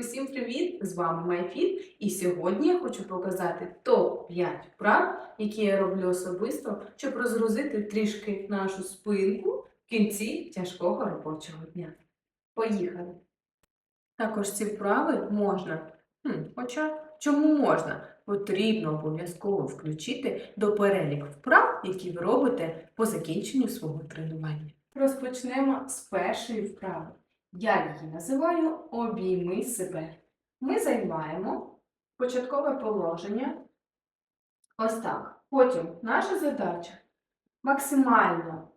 Усім привіт! З вами MyFit і сьогодні я хочу показати топ-5 вправ, які я роблю особисто, щоб розгрузити трішки нашу спинку в кінці тяжкого робочого дня. Поїхали! Також ці вправи можна, хм, хоча чому можна? Потрібно обов'язково включити до переліку вправ, які ви робите по закінченню свого тренування. Розпочнемо з першої вправи. Я її називаю обійми себе. Ми займаємо початкове положення. Ось так. Потім наша задача максимально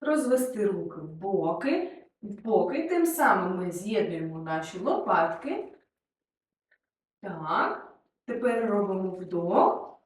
розвести руки в боки, в боки. Тим самим ми з'єднуємо наші лопатки. Так. Тепер робимо вдох.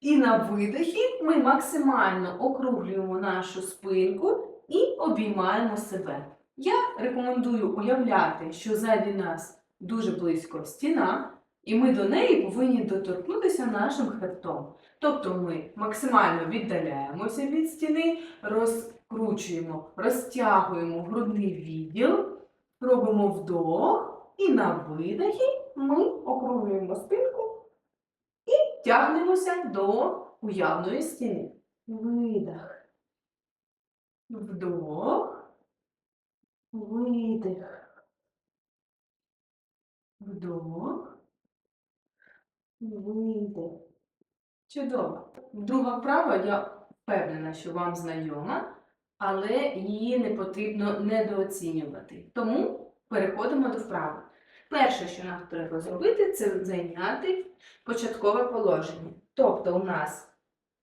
І на видихі ми максимально округлюємо нашу спинку і обіймаємо себе. Я рекомендую уявляти, що ззаді нас дуже близько стіна, і ми до неї повинні доторкнутися нашим хребтом. Тобто ми максимально віддаляємося від стіни, розкручуємо, розтягуємо грудний відділ, робимо вдох, і на видихі ми округлюємо спинку і тягнемося до уявної стіни. Видих. Вдох. Видих. Вдох. Видих. Чудово. Друга вправа, я впевнена, що вам знайома, але її не потрібно недооцінювати. Тому переходимо до вправи. Перше, що нам треба зробити, це зайняти початкове положення. Тобто у нас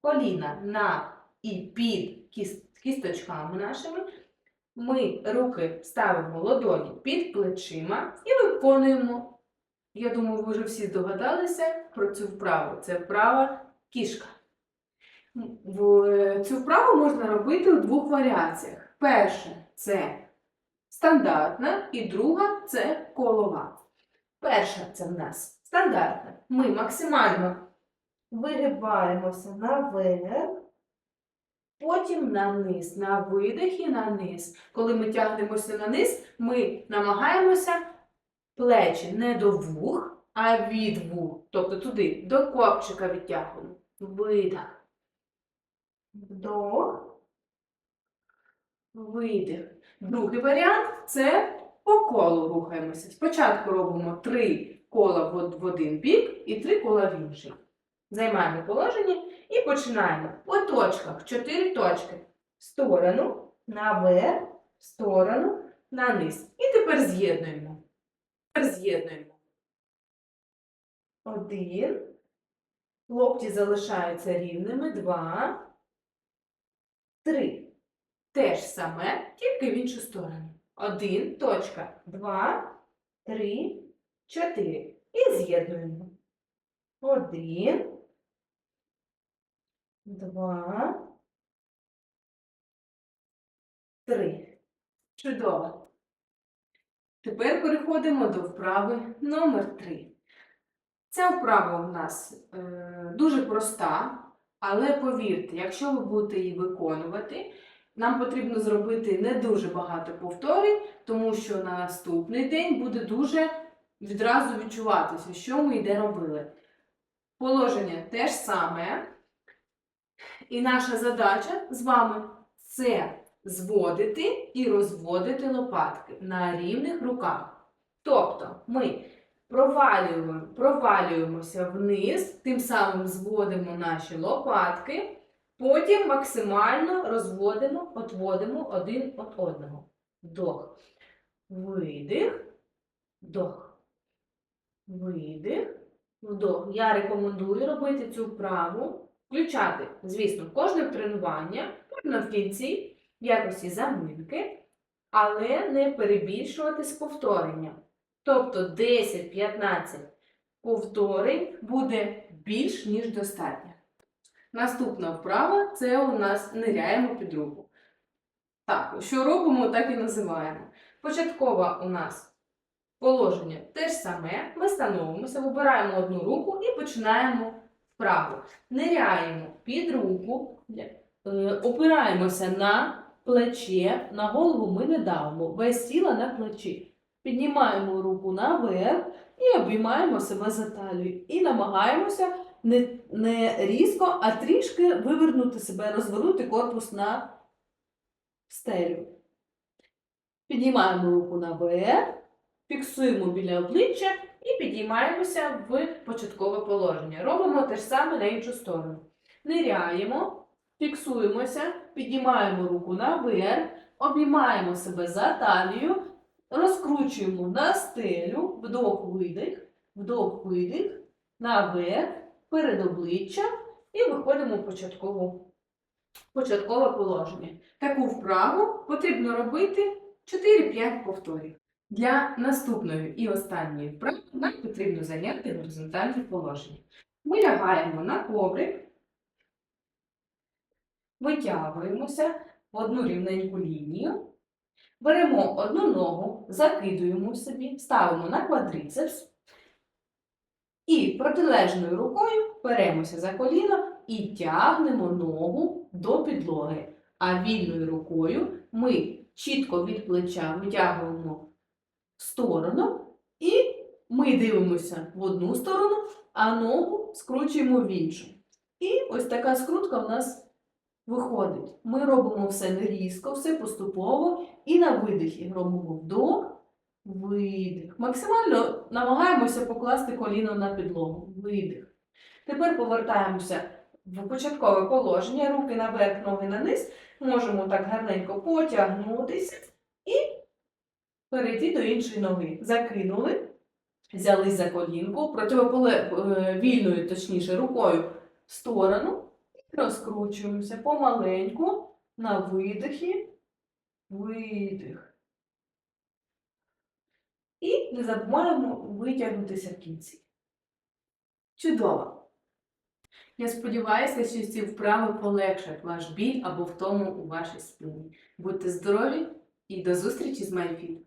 коліна на і під кісточками нашими. Ми руки ставимо ладоні під плечима і виконуємо. Я думаю, ви вже всі здогадалися про цю вправу. Це вправа кішка. Цю вправу можна робити у двох варіаціях. Перше це стандартна, і друга це колова. Перша це в нас стандартна. Ми максимально вигибаємося наверх. Потім на низ, на видих і на низ. Коли ми тягнемося на низ, ми намагаємося плечі не до вух, а від вух. Тобто туди, до копчика відтягуємо. Видих. Вдох. Видих. Другий варіант це по колу рухаємося. Спочатку робимо три кола в один бік і три кола в інший. Займаємо положення і починаємо по точках. Чотири точки. В сторону, наверх, в сторону, на низ. І тепер з'єднуємо. Тепер з'єднуємо. Один. Локті залишаються рівними. Два. Три. Те ж саме, тільки в іншу сторону. Один, точка. Два, три, чотири. І з'єднуємо. Один два, три. Чудово. Тепер переходимо до вправи номер три. Ця вправа у нас е, дуже проста, але повірте, якщо ви будете її виконувати, нам потрібно зробити не дуже багато повторень, тому що на наступний день буде дуже відразу відчуватися, що ми йде робили. Положення те ж саме. І наша задача з вами це зводити і розводити лопатки на рівних руках. Тобто ми провалюємо, провалюємося вниз, тим самим зводимо наші лопатки, потім максимально розводимо, отводимо один від одного. Вдох. Видих, вдох. Видих, вдох. Я рекомендую робити цю вправу Включати, звісно, кожне тренування, можна в кінці якості заминки, але не перебільшувати з повторення. Тобто 10-15 повторень буде більш ніж достатньо. Наступна вправа це у нас ниряємо під руку. Так, що робимо, так і називаємо. Початкова у нас положення те ж саме. Ми становимося, вибираємо одну руку і починаємо вправо. Ниряємо під руку, е, опираємося на плече, на голову ми не давимо, весь тіло на плечі. Піднімаємо руку наверх і обіймаємо себе за талію. І намагаємося не, не різко, а трішки вивернути себе, розвернути корпус на стелю. Піднімаємо руку наверх, фіксуємо біля обличчя і підіймаємося в початкове положення. Робимо те ж саме на іншу сторону. Ниряємо, фіксуємося, піднімаємо руку наверх, обіймаємо себе за талію, розкручуємо на стелю, вдох-видих, вдох-видих, наверх, перед обличчям і виходимо в початкову, початкове положення. Таку вправу потрібно робити 4-5 повторів. Для наступної і останньої вправи нам потрібно зайняти горизонтальне положення. Ми лягаємо на коврик, витягуємося в одну рівненьку лінію, беремо одну ногу, закидуємо собі, ставимо на квадрицепс і протилежною рукою беремося за коліно і тягнемо ногу до підлоги. А вільною рукою ми чітко від плеча витягуємо сторону і ми дивимося в одну сторону, а ногу скручуємо в іншу. І ось така скрутка в нас виходить. Ми робимо все не різко, все поступово і на видихі робимо вдох, видих. Максимально намагаємося покласти коліно на підлогу. Видих. Тепер повертаємося в початкове положення, руки наверх, ноги на низ. Можемо так гарненько потягнутися перейти до іншої ноги. Закинули, взяли за колінку, противополе... е, точніше, рукою в сторону. І розкручуємося помаленьку на видихі, видих. І не забуваємо витягнутися в кінці. Чудово! Я сподіваюся, що ці вправи полегшать ваш біль або втому у вашій спині. Будьте здорові і до зустрічі з MyFit!